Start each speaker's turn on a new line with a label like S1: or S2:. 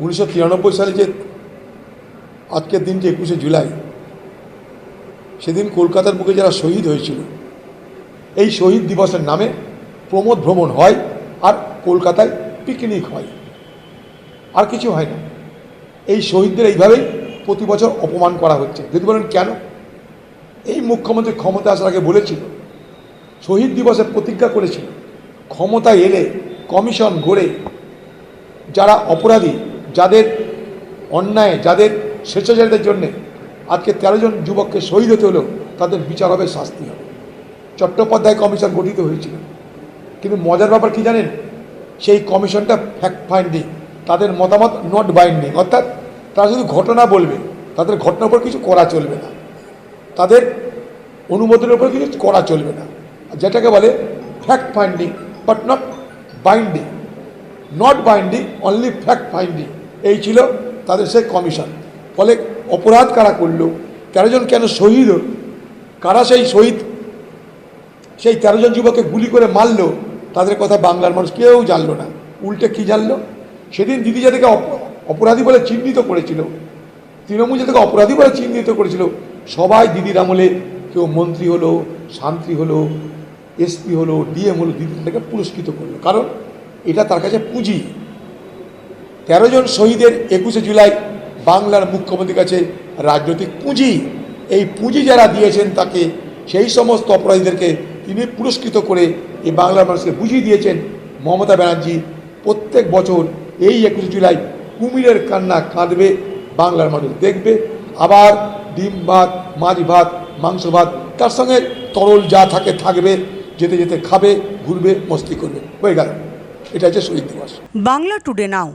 S1: উনিশশো তিরানব্বই সালে যে আজকের দিনটি একুশে জুলাই, সেদিন কলকাতার বুকে যারা শহীদ হয়েছিল, এই শহীদ দিবসের নামে প্রমোদ ভ্রমণ হয় আর কলকাতায় পিকনিক হয়। আর কিছু হয় না। এই শহীদদের এইভাবেই প্রতি বছর অপমান করা হচ্ছে। যদি বলেন কেন? এই মুখ্যমন্ত্রী ক্ষমতা আসার আগে বলেছিল, শহীদ দিবসে প্রতিজ্ঞা করেছিল, ক্ষমতায় এলে কমিশন গড়ে যারা অপরাধী যাদের অন্যায়, যাদের স্বেচ্ছাচারীদের জন্যে আজকে তেরো জন যুবককে শহীদ হতে হলো তাদের বিচার হবে শাস্তি হবে। চট্টোপাধ্যায় কমিশন গঠিত হয়েছিল। কিন্তু মজার ব্যাপার কি জানেন? সেই কমিশনটা ফ্যাক্ট ফাইন্ডিং তাদের মতামত নট বাইন্ডিং অর্থাৎ তারা শুধু ঘটনা বলবে, তাদের ঘটনার উপর কিছু করা চলবে না। তাদের অনুমোদনের উপর কিছু করা চলবে না। যেটাকে বলে fact finding but not binding not binding only fact finding এই ছিল তাদের সে কমিশন। ফলে অপরাধ কারা করল, তেরো জন কেন শহীদ হলো? কারা সেই শহীদ? সেই তেরো জন যুবককে গুলি করে মারলো? তাদের কথা বাংলার মানুষ কেউ জানলো না। উল্টে কি জানলো? সেদিন দিদি যাদেরকে অপরাধী বলে চিহ্নিত করেছিল, তৃণমূল যাদেরকে অপরাধী বলে চিহ্নিত করেছিল, সবাই দিদির আমলে কেউ মন্ত্রী হলো, শান্তি হলো, এসপি হলো, ডিএম হলো, দিদি তাদেরকে পুরস্কৃত করল। কারণ এটা তার কাছে পুঁজি। তেরো জন শহীদের একুশে জুলাই বাংলার মুখ্যমন্ত্রীর কাছে রাজনৈতিক পুঁজি। এই পুঁজি যারা দিয়েছেন তাকে সেই সমস্ত অপরাধীদেরকে তিনি পুরস্কৃত করে এই বাংলার মানুষকে বুঝিয়ে দিয়েছেন মমতা ব্যানার্জি। প্রত্যেক বছর এই একুশে জুলাই কুমিরের কান্না কাঁদবে বাংলার মানুষ। দেখবে আবার ডিম ভাত, মাছ ভাত, মাংস ভাত, তার সঙ্গে তরল যা থাকে থাকবে, যেতে যেতে খাবে, ঘুরবে, মস্তি করবে। হয়ে গেল। এটা হচ্ছে শহীদ দিবস।
S2: Bangla today now.